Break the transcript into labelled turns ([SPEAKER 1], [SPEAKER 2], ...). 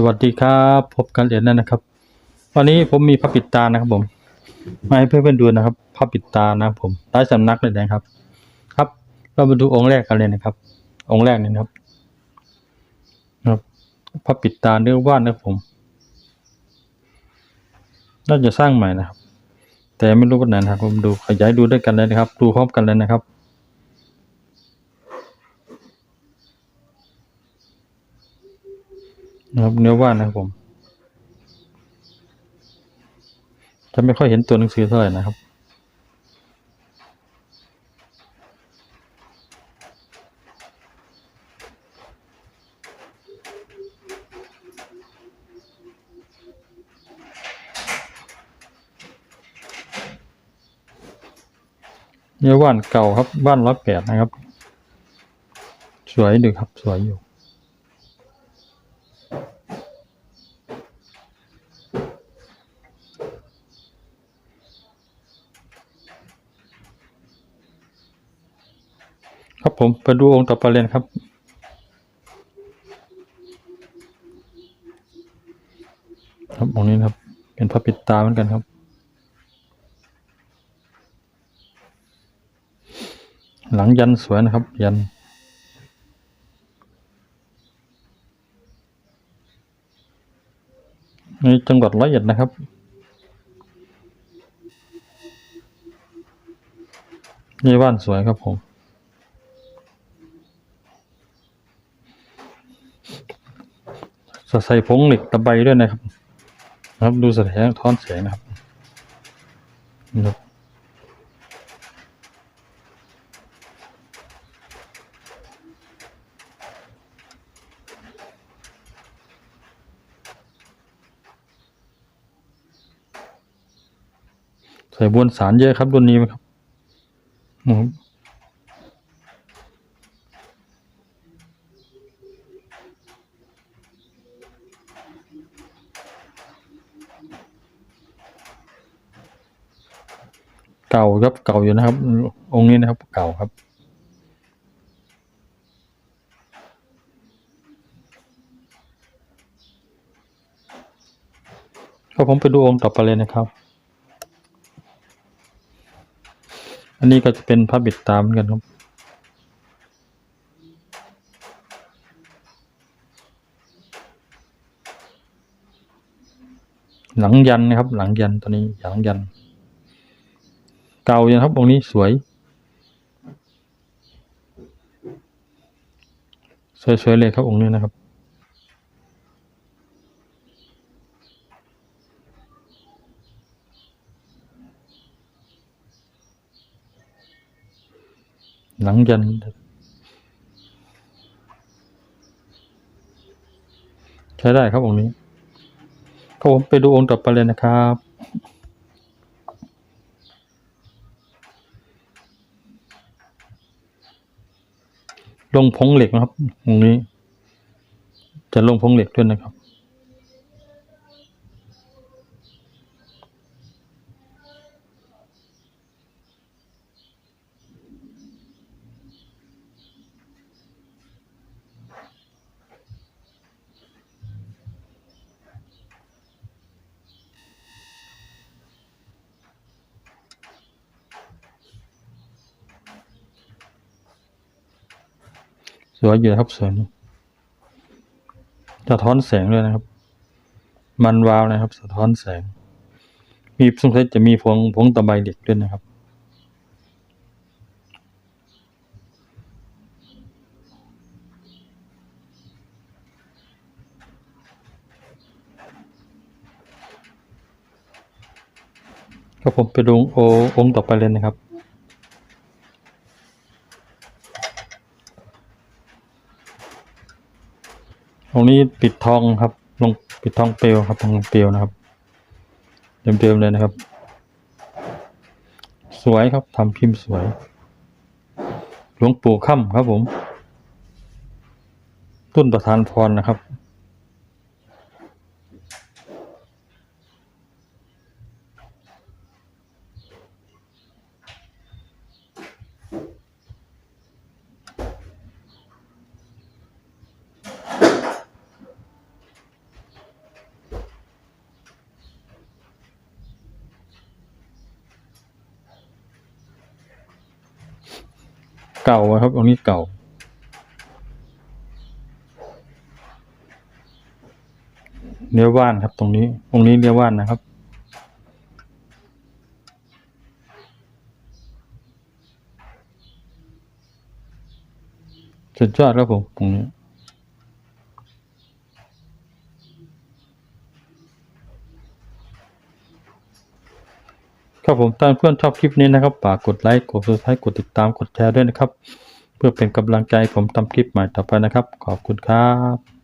[SPEAKER 1] สวัสดีครับพบกันเรียนนั่นนะครับ วันนี้ผมมีพระปิดตานะครับผมมาให้เพื่อนๆดูนะครับพระปิดตานะครับผมใต้สำนักเลยนะครับ ครับ เรามาดูองค์แรกกันเลยนะครับ องค์แรกนี่นะครับนะครับพระปิดตาเนื้อว่านนะครับผมน่าจะสร้างใหม่นะครับ แต่ไม่รู้วันไหนนะครับผมดูขยายดูด้วยกันเลยนะครับ ดูพร้อมกันเลยนะครับ นะครับเนื้อว่านนะครับผม จะไม่ค่อยเห็นตัวหนังสือเท่าไหร่นะครับ เนื้อว่านเก่าครับว่านร้อยแปดนะครับ สวยดีครับ สวยอยู่ ครับผมไปดูองค์ต่อไปเลยนครับ ครับองค์นี้ครับ เป็นพระปิดตาเหมือนกันครับ หลังยันสวยนะครับ ยันในจังหวัดร้อยเอ็ดนะครับ นี่บ้านสวยครับผม ใส่ผงเหล็กตะไบด้วยนะครับ ครับดูสะแสงท้อนแสงนะครับนะครับใส่บวนสารเยอะครับรุ่นนี้ไหมครับ เก่าครับเก่าอยู่นะครับ องค์นี้นะครับ เก่าครับ ก็ผมไปดูองค์ต่อไปเลยนะครับ อันนี้ก็จะเป็นพระบิดตามกันครับหลังยันนะครับ หลังยันตัวนี้หลังยัน เก่าอยู่นะครับองค์นี้สวย สวยๆเลยครับองค์นี้นะครับหลังยันใช้ได้ครับองค์นี้ก็ผมไปดูองค์ต่อไปเลยนะครับ ลงพงเหล็กนะครับ ตรงนี้ จะลงพงเหล็กด้วยนะครับ สวยอยู่นะครับสวยสะท้อนแสงด้วยนะครับ มันวาวนะครับ สะท้อนแสง มีสงสัยจะมีพวงพวงตะไบเหล็กด้วยนะครับก็ผมไปดูโอองต่อไปเลยนะครับ รงนี้ปิดทองครับ ลงปิดทองเปลวครับทองเปลวนะครับเต็มๆเลยนะครับ สวยครับทำพิมพ์สวย หลวงปู่ค่ำครับผม ต้นประธานพรนะครับ เก่าครับองค์นี้เก่า เนื้อว่านครับตรงนี้องค์นี้เนื้อว่านนะครับ สุดยอดครับผมตรงนี้ ครับผมถ้าเพื่อนชอบคลิปนี้นะครับฝากกดไลค์กดซับสไครต์กดติดตามกดแชร์ด้วยนะครับ เพื่อเป็นกำลังใจผมทำคลิปใหม่ต่อไปนะครับ ขอบคุณครับ